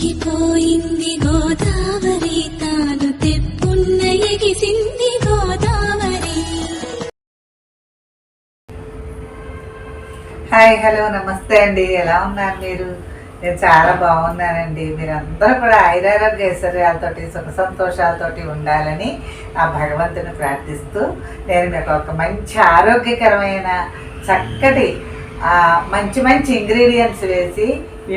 పొంగిపోయింది గోదావరి. తాను తెప్పున్న ఎగిసింది గోదావరి. హాయ్ హలో నమస్తే అండి. ఎలా ఉన్నారు మీరు? నేను చాలా బాగున్నానండి. మీరందరూ కూడా ఐరారోగ్య ఐశ్వర్యాలతోటి సుఖ సంతోషాలతోటి ఉండాలని ఆ భగవంతుని ప్రార్థిస్తూ నేను మీకు ఒక మంచి ఆరోగ్యకరమైన చక్కటి మంచి మంచి ఇంగ్రీడియంట్స్ వేసి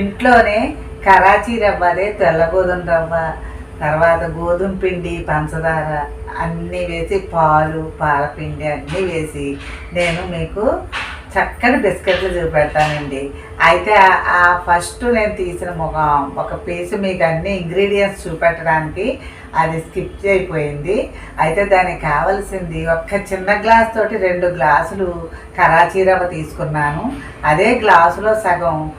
ఇంట్లోనే కరాచీ రవ్వ అదే తెల్ల గోధుమ రవ్వ తర్వాత గోధుమ పిండి పంచదార అన్నీ వేసి పాలు పాలపిండి అన్నీ వేసి నేను మీకు చక్కటి బిస్కెట్లు చూపెడతానండి. అయితే ఆ- ఫస్ట్ నేను తీసిన ఒక ఒక పీసు మీకు అన్ని ఇంగ్రీడియంట్స్ చూపెట్టడానికి అది స్కిప్ అయిపోయింది అయితే దానికి కావాల్సింది ఒక్క చిన్న గ్లాస్ తోటి రెండు గ్లాసులు కరాచీ రవ్వ తీసుకున్నాను. అదే గ్లాసులో సగం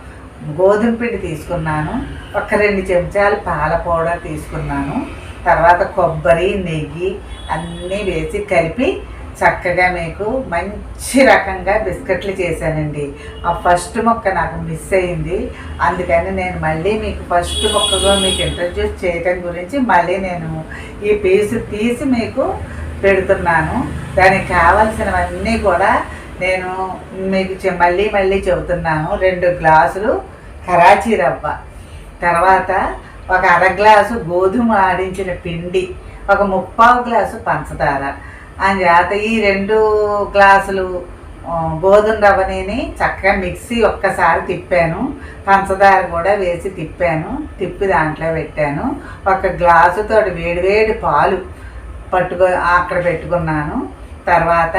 గోధుమ పిండి తీసుకున్నాను. ఒక రెండు చెంచాలు పాల పౌడర్ తీసుకున్నాను. తర్వాత కొబ్బరి నెయ్యి అన్నీ వేసి కలిపి చక్కగా మీకు మంచి రకంగా బిస్కెట్లు చేశానండి. ఆ ఫస్ట్ మొక్క నాకు మిస్ అయింది. అందుకని నేను మళ్ళీ మీకు ఫస్ట్ మొక్కగా మీకు ఇంట్రడ్యూస్ చేయటం గురించి మళ్ళీ నేను ఈ పీసు తీసి మీకు పెడుతున్నాను. దానికి కావలసినవన్నీ కూడా నేను మీకు చె- మళ్ళీ మళ్ళీ చెబుతున్నాను. రెండు గ్లాసులు కరాచీ రవ్వ. తర్వాత ఒక అర గ్లాసు గోధుమ ఆడించిన పిండి ఒక ముప్పావు గ్లాసు పంచదార. అంచేత ఈ రెండు గ్లాసులు గోధుమ రవ్వని చక్కగా మిక్సీ ఒక్కసారి తిప్పాను. పంచదార కూడా వేసి తిప్పాను. తిప్పి దాంట్లో పెట్టాను. ఒక గ్లాసుతో వేడివేడి పాలు పట్టుకో అక్కడ పెట్టుకున్నాను. తర్వాత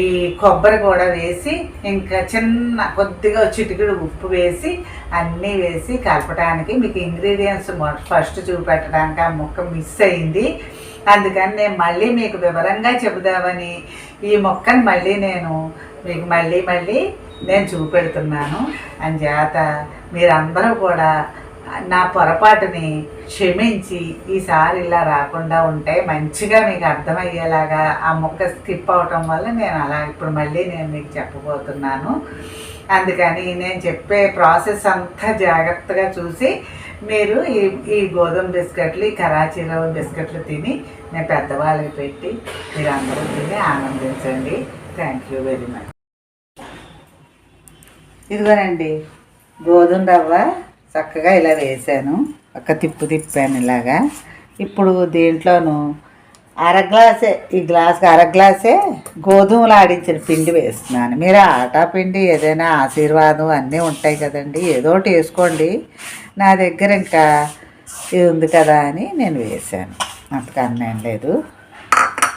ఈ కొబ్బరి కూడా వేసి ఇంకా చిన్న కొద్దిగా చిటికెడు ఉప్పు వేసి అన్నీ వేసి కలపడానికి మీకు ఇంగ్రీడియంట్స్ ఫస్ట్ చూపెట్టడానికి ఆ ముక్క మిస్ అయింది. అందుకని నేను మళ్ళీ మీకు వివరంగా చెబుదామని ఈ మొక్కని మళ్ళీ నేను మీకు మళ్ళీ మళ్ళీ నేను చూపెడుతున్నాను. అంచేత మీరందరూ కూడా నా పొరపాటుని క్షమించి ఈసారి ఇలా రాకుండా ఉంటే మంచిగా మీకు అర్థమయ్యేలాగా ఆ మొక్క స్కిప్ అవటం వల్ల నేను అలా ఇప్పుడు మళ్ళీ నేను మీకు చెప్పబోతున్నాను. అందుకని నేను చెప్పే ప్రాసెస్ అంతా జాగ్రత్తగా చూసి మీరు ఈ ఈ గోధుమ బిస్కెట్లు ఈ కరాచీ రవ్వ బిస్కెట్లు తిని నేను పెద్దవాళ్ళకి పెట్టి మీరు అందరూ తిని ఆనందించండి. థ్యాంక్ యూ వెరీ మచ్ ఇదిగోనండి గోధుమ రవ్వ చక్కగా ఇలా వేసాను ఒక తిప్పు తిప్పాను ఇలాగా. ఇప్పుడు దీంట్లోను అర గ్లాసే ఈ గ్లాస్కి అర గ్లాసే గోధుమలు ఆడించిన పిండి వేస్తున్నాను. మీరు ఆటా పిండి ఏదైనా ఆశీర్వాదం అన్నీ ఉంటాయి కదండి. ఏదో ఒకటి వేసుకోండి. నా దగ్గర ఇంకా ఇది ఉంది కదా అని నేను వేసాను అంతకన్నా ఏం లేదు.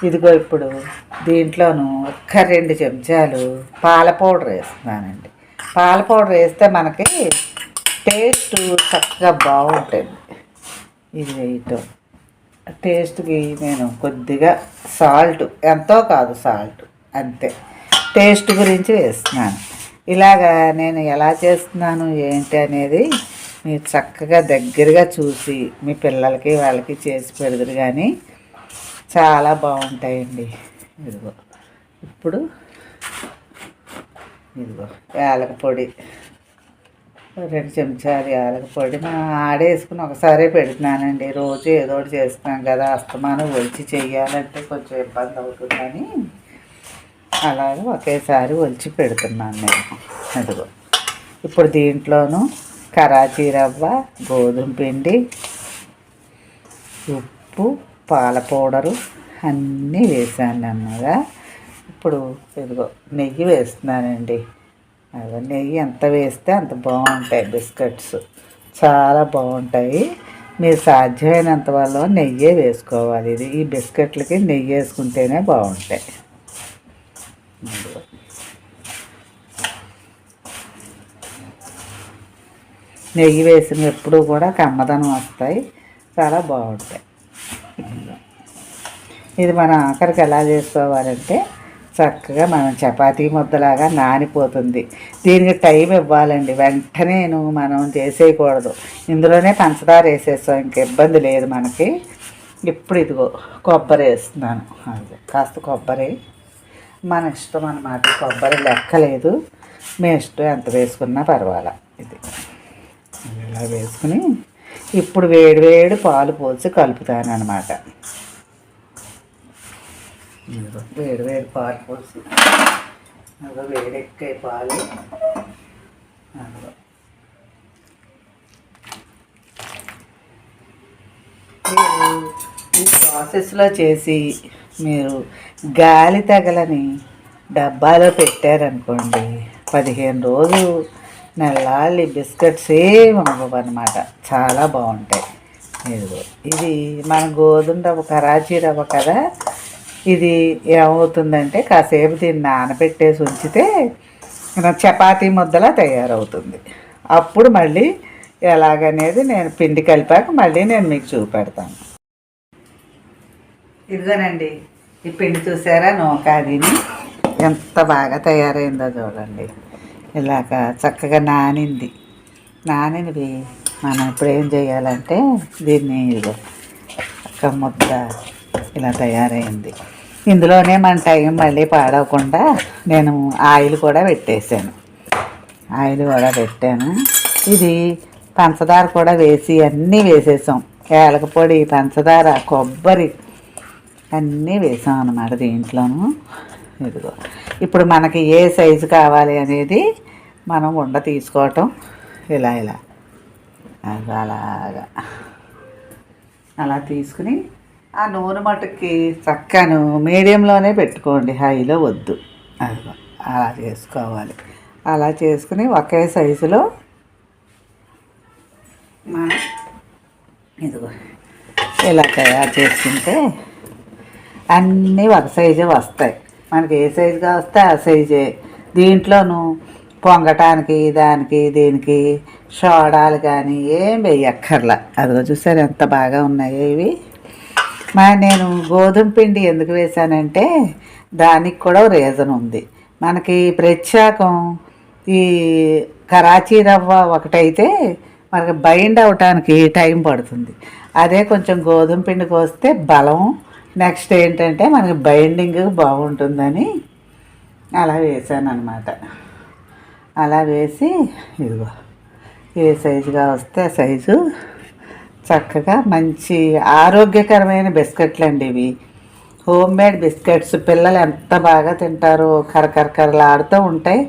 ఇదిగో ఇప్పుడు దీంట్లోను ఒక్క రెండు చెంచాలు పాల పౌడర్ వేస్తున్నానండి. పాల పౌడర్ వేస్తే మనకి టేస్ట్ చక్కగా బాగుంటుంది. ఇది వేయటం. టేస్ట్కి నేను కొద్దిగా సాల్ట్ ఎంతో కాదు సాల్ట్ అంతే. టేస్ట్ గురించి వేస్తున్నాను. ఇలాగా నేను ఎలా చేస్తున్నాను ఏంటి అనేది మీరు చక్కగా దగ్గరగా చూసి మీ పిల్లలకి వాళ్ళకి చేసి పెడదురు కానీ చాలా బాగుంటాయండి. ఇదిగో. ఇప్పుడు ఇదిగో యాలక పొడి. రెండు చెంచాలు యాలక పొడి నా ఆడేసుకుని ఒకసారి పెడుతున్నానండి. రోజు ఏదో ఒకటి చేస్తున్నాం కదా అస్తమానం ఒలిచి చేయాలంటే కొంచెం ఇబ్బంది అవుతుందని అలాగే ఒకేసారి ఒలిచి పెడుతున్నాను నేను. అదిగో. ఇప్పుడు దీంట్లోనూ కరాచీ రవ్వ గోధుమ పిండి ఉప్పు పాల పౌడరు అన్నీ వేసాను అన్నగా ఇప్పుడు ఇదిగో నెయ్యి వేస్తున్నానండి. అదే నెయ్యి ఎంత వేస్తే అంత బాగుంటాయి బిస్కెట్స్. చాలా బాగుంటాయి. మీరు సాధ్యమైనంత వల్ల నెయ్యే వేసుకోవాలి. ఇది ఈ బిస్కెట్లకి నెయ్యి వేసుకుంటేనే బాగుంటాయి. నెయ్యి వేసిన ఎప్పుడు కూడా కమ్మదనం వస్తాయి. చాలా బాగుంటాయి. ఇది మనం ఆఖరికి ఎలా చేసుకోవాలంటే చక్కగా మనం చపాతీ ముద్దలాగా నానిపోతుంది. దీనికి టైం ఇవ్వాలండి. వెంటనే నువ్వు మనం చేసేయకూడదు. ఇందులోనే పంచదార వేసేస్తాం. ఇంక ఇబ్బంది లేదు మనకి. ఇప్పుడు ఇదిగో కొబ్బరి వేస్తున్నాను. అదే కాస్త కొబ్బరి. మన ఇష్టం అన్నమాట. కొబ్బరి లెక్కలేదు. మీ ఇష్టం ఎంత వేసుకున్నా పర్వాలా. ఇది ఇలా వేసుకుని ఇప్పుడు వేడి వేడి పాలు పోసి కలుపుతాను అనమాట వేడి వేడి పాలు పోసి అదో వేడెక్కే పాలు. అదిగో. మీరు ఈ ప్రాసెస్లో చేసి మీరు గాలి తగలని డబ్బాలో పెట్టారనుకోండి పదిహేను రోజులు నెల్లాలి బిస్కెట్స్ ఏమి అనమాట చాలా బాగుంటాయి. ఇదిగో ఇది మన గోధుమ రవ్వ కరాచీ రవ్వ కదా? ఇది ఏమవుతుందంటే కాసేపు దీన్ని నానబెట్టేసి ఉంచితే చపాతీ ముద్దలా తయారవుతుంది. అప్పుడు మళ్ళీ ఎలాగనేది నేను పిండి కలిపాక మళ్ళీ నేను మీకు చూపెడతాను. ఇదిగోనండి ఈ పిండి చూసారా? నూకాదిని. ఎంత బాగా తయారైందో చూడండి. ఇలాగ చక్కగా నానింది. నానినవి మనం ఇప్పుడు ఏం చేయాలంటే దీన్ని ఇదిగో ఒక ముద్ద ఇలా తయారైంది. ఇందులోనే మన టైం మళ్ళీ పాడవకుండా నేను ఆయిల్ కూడా పెట్టేశాను. ఆయిల్ కూడా పెట్టాను. ఇది పంచదార కూడా వేసి అన్నీ వేసేసాం. ఏలకపొడి పంచదార కొబ్బరి అన్నీ వేసాం అన్నమాట దీంట్లోనూ. ఇదిగో. ఇప్పుడు మనకి ఏ సైజు కావాలి అనేది మనం ఉండ తీసుకోవటం. ఇలా ఇలా. అది అలాగా. అలా తీసుకుని ఆ నూనె మటుకి చక్కను మీడియంలోనే పెట్టుకోండి హైలో వద్దు. అదిగో అలా చేసుకోవాలి. అలా చేసుకుని ఒకే సైజులో మనం ఇదిగో ఇలా తయారు చేసుకుంటే అన్నీ ఒక సైజే వస్తాయి. మనకి ఏ సైజుగా వస్తే ఆ సైజే. దీంట్లోనూ పొంగటానికి దానికి దీనికి షోడాలు కానీ ఏం వేయక్కర్లా. అదిగో చూసారు ఎంత బాగా ఉన్నాయో ఇవి. మా నేను గోధుమ పిండి ఎందుకు వేశానంటే దానికి కూడా రీజన్ ఉంది. మనకి ప్రత్యేకం ఈ కరాచీ రవ్వ ఒకటైతే మనకి బైండ్ అవటానికి టైం పడుతుంది. అదే కొంచెం గోధుమ పిండి కోస్తే బలం. నెక్స్ట్ ఏంటంటే మనకి బైండింగ్ బాగుంటుందని అలా వేసాను అనమాట అలా వేసి ఇదిగో ఏ సైజుగా వస్తే ఆ సైజు చక్కగా మంచి ఆరోగ్యకరమైన బిస్కెట్లు అండి ఇవి. Home made biscuits. పిల్లలు ఎంత బాగా తింటారో కరకరకరలాడుతూ ఉంటాయి.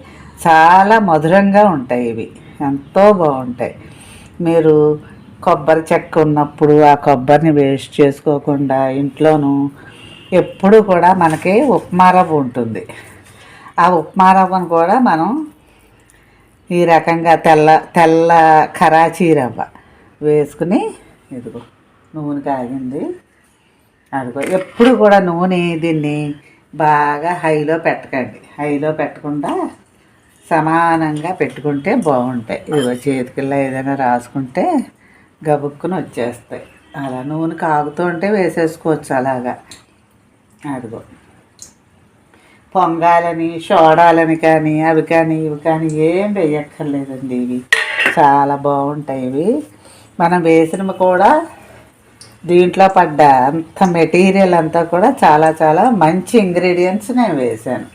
చాలా మధురంగా ఉంటాయి ఇవి. ఎంతో బాగుంటాయి. మీరు కొబ్బరి చెక్క ఉన్నప్పుడు ఆ కొబ్బరిని వేస్ట్ చేసుకోకుండా ఇంట్లోనూ ఎప్పుడు కూడా మనకి ఉప్మా రవ్వ ఉంటుంది. ఆ ఉప్మా రవ్వను కూడా మనం ఈ రకంగా తెల్ల తెల్ల కరాచీ రవ్వ వేసుకుని ఇదిగో నూనె కాగింది. అదిగో ఎప్పుడు కూడా నూనె దీన్ని బాగా హైలో పెట్టకండి. హైలో పెట్టకుండా సమానంగా పెట్టుకుంటే బాగుంటాయి. ఇదిగో చేతికిల్లా ఏదైనా రాసుకుంటే గబుక్కుని వచ్చేస్తాయి. అలా నూనె కాగుతుంటే వేసేసుకోవచ్చు అలాగా. అదిగో పొంగాలని షోడాలని కానీ అవి కానీ ఇవి కానీ ఏం వేయక్కర్లేదండి ఇవి. చాలా బాగుంటాయి ఇవి. మనం వేసినవి కూడా దీంట్లో పడ్డ అంత మెటీరియల్ అంతా కూడా చాలా చాలా మంచి ఇంగ్రీడియంట్స్ నేను వేశాను.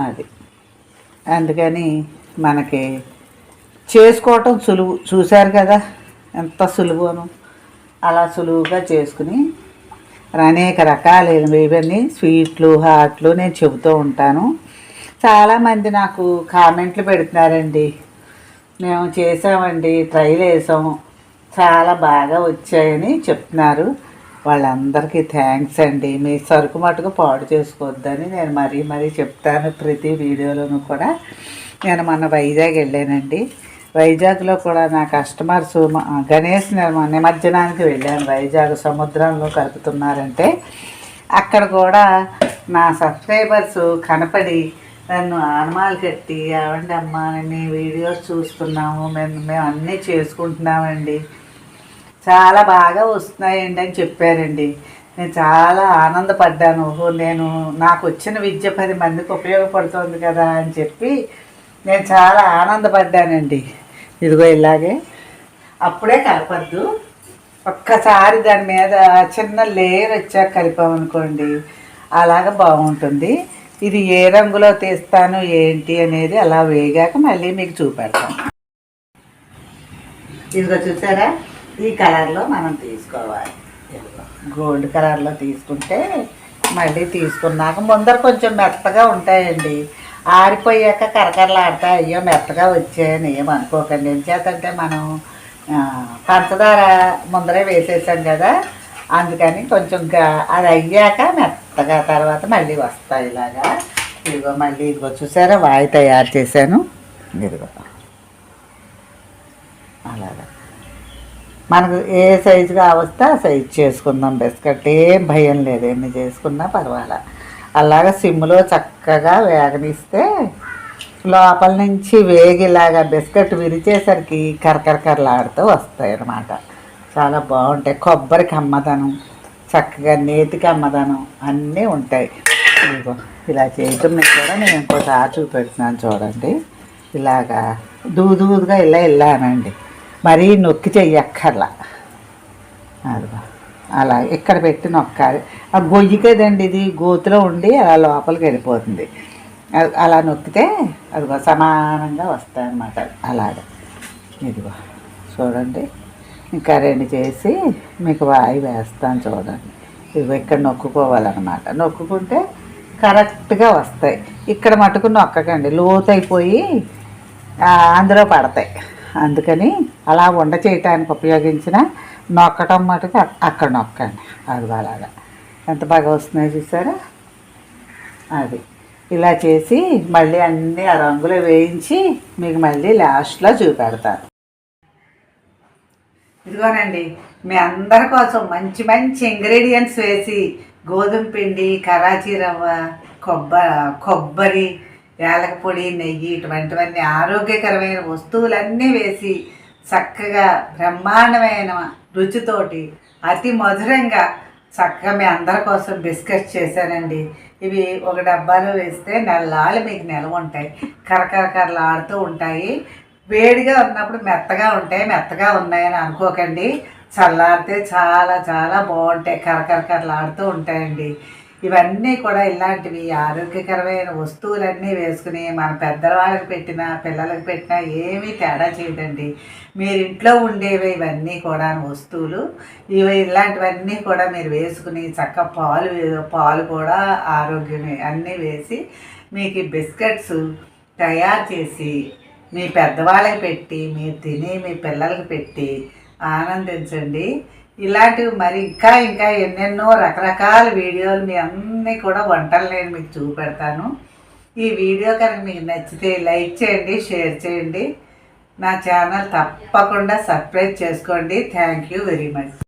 అది. అందుకని మనకి చేసుకోవటం సులువు. చూశారు కదా ఎంత సులువును. అలా సులువుగా చేసుకుని అనేక రకాలైనవి ఇవన్నీ స్వీట్లు హాట్లు నేను చెబుతూ ఉంటాను. చాలామంది నాకు కామెంట్లు పెడుతున్నారండి. మేము చేసామండి ట్రైల్ వేసాము చాలా బాగా వచ్చాయని చెప్తున్నారు. వాళ్ళందరికీ థ్యాంక్స్ అండి. మీ సరుకు మటుకు పాడు చేసుకోవద్దని నేను మరీ మరీ చెప్తాను ప్రతి వీడియోలోనూ కూడా. నేను మొన్న వైజాగ్ వెళ్ళానండి. వైజాగ్లో కూడా నా కస్టమర్స్ గణేష్ నేను నిమజ్జనానికి వెళ్ళాను. వైజాగ్ సముద్రంలో కలుపుతున్నారంటే అక్కడ కూడా నా సబ్స్క్రైబర్స్ కనపడి నన్ను ఆనమాలు కట్టి ఏమండి అమ్మ మీ వీడియోస్ చూస్తున్నాము మేము మేము అన్నీ చేసుకుంటున్నామండి. చాలా బాగా వస్తున్నాయండి అని చెప్పారండి. నేను చాలా ఆనందపడ్డాను. ఓహో నేను నాకు వచ్చిన విద్య పది మందికి ఉపయోగపడుతుంది కదా అని చెప్పి నేను చాలా ఆనందపడ్డానండి. ఇదిగో ఇలాగే. అప్పుడే కలపద్దు. ఒక్కసారి దాని మీద చిన్న లేయర్ వచ్చాక కలిపామనుకోండి అలాగ బాగుంటుంది. ఇది ఏ రంగులో తీస్తాను ఏంటి అనేది అలా వేగాక మళ్ళీ మీకు చూపెడతాను ఇదిగో చూసారా? ఈ కలర్లో మనం తీసుకోవాలి. ఇదిగో. గోల్డ్ కలర్లో తీసుకుంటే మళ్ళీ తీసుకున్నాక ముందర కొంచెం మెత్తగా ఉంటాయండి. ఆరిపోయాక కరకరలాడతా అయ్యో మెత్తగా వచ్చాయని ఏమనుకోకండి ఎంచేతంటే మనం పంచదార ముందరే వేసేసాం కదా అందుకని కొంచెం అది అయ్యాక మెత్తగా తర్వాత మళ్ళీ వస్తాయి ఇలాగా. ఇదిగో మళ్ళీ ఇదిగో చూసారా వాయి తయారు చేశాను. ఇదిగో. అలాగా. మనకు ఏ సైజుగా వస్తే ఆ సైజు చేసుకుందాం. బిస్కెట్ ఏం భయం లేదు. ఎన్ని చేసుకున్నా పర్వాలా. అలాగా సిమ్లో చక్కగా వేగనిస్తే లోపల నుంచి వేగిలాగా బిస్కెట్ విరిచేసరికి కరకరకరలాడుతూ వస్తాయి అన్నమాట చాలా బాగుంటాయి. కొబ్బరి కమ్మదనం చక్కగా నేతికి అమ్మదనం అన్నీ ఉంటాయి. ఇలా చేయటం మీకు కూడా నేను ఇంకోసారి చూపెడుతున్నాను చూడండి. ఇలాగా దూదూదుగా ఇలా వెళ్ళానండి. మరీ నొక్కి చెయ్యక్కర్లా. అదిగో అలా ఇక్కడ పెట్టి నొక్కాలి. ఆ గొయ్యి కదండి ఇది గోతులో ఉండి అలా లోపలికి వెళ్ళిపోతుంది. అలా నొక్కితే అదిగో సమానంగా వస్తాయి అన్నమాట అలాగ. ఇదిగో చూడండి. ఇంకా రెండు చేసి మీకు వాయి వేస్తాను చూడండి. ఇదిగో ఇక్కడ నొక్కుకోవాలన్నమాట. నొక్కుకుంటే కరెక్ట్గా వస్తాయి. ఇక్కడ మటుకు నొక్కకండి. లోతైపోయి అందులో పడతాయి. అందుకని అలా వండ చేయటానికి ఉపయోగించిన నొక్కటం మటుకు అక్కడ నొక్కండి. అది అలాగా ఎంత బాగా వస్తున్నాయో చూసారా? అది. ఇలా చేసి మళ్ళీ అన్నీ ఆ రంగులో వేయించి మీకు మళ్ళీ లాస్ట్లో చూపెడతాను. ఇదిగోనండి మీ అందరి కోసం మంచి మంచి ఇంగ్రీడియంట్స్ వేసి గోధుమ పిండి కరాచీ రవ్వ కొబ్బ కొబ్బరి యాలక పొడి నెయ్యి ఇటువంటివన్నీ ఆరోగ్యకరమైన వస్తువులన్నీ వేసి చక్కగా బ్రహ్మాండమైన రుచితోటి అతి మధురంగా చక్కగా మీ అందరి కోసం బిస్కెట్స్ చేశానండి. ఇవి ఒక డబ్బాలో వేస్తే నెలలాలు మీకు నిల్వ ఉంటాయి. కరకరకరలాడుతూ ఉంటాయి. వేడిగా ఉన్నప్పుడు మెత్తగా ఉంటాయి మెత్తగా ఉన్నాయని అనుకోకండి. చల్లారితే చాలా చాలా బాగుంటాయి. కరకరకరలాడుతూ ఉంటాయండి. ఇవన్నీ కూడా ఇలాంటివి ఆరోగ్యకరమైన వస్తువులన్నీ వేసుకుని మన పెద్దవాళ్ళకి పెట్టినా పిల్లలకు పెట్టినా ఏమీ తేడా చేయదండి. మీరు ఇంట్లో ఉండేవి ఇవన్నీ కూడా వస్తువులు. ఇవి ఇలాంటివన్నీ కూడా మీరు వేసుకుని చక్క పాలు పాలు కూడా ఆరోగ్యమే అన్నీ వేసి మీకు ఈ బిస్కెట్స్ తయారు చేసి మీ పెద్దవాళ్ళకి పెట్టి మీరు తిని మీ పిల్లలకి పెట్టి ఆనందించండి. ఇలాంటివి మరి ఇంకా ఇంకా ఎన్నెన్నో రకరకాల వీడియోలు మీ అన్నీ కూడా వంటలు నేను మీకు చూపెడతాను. ఈ వీడియో కనుక మీకు నచ్చితే లైక్ చేయండి షేర్ చేయండి. నా ఛానల్ తప్పకుండా సబ్స్క్రైబ్ చేసుకోండి. Thank you very much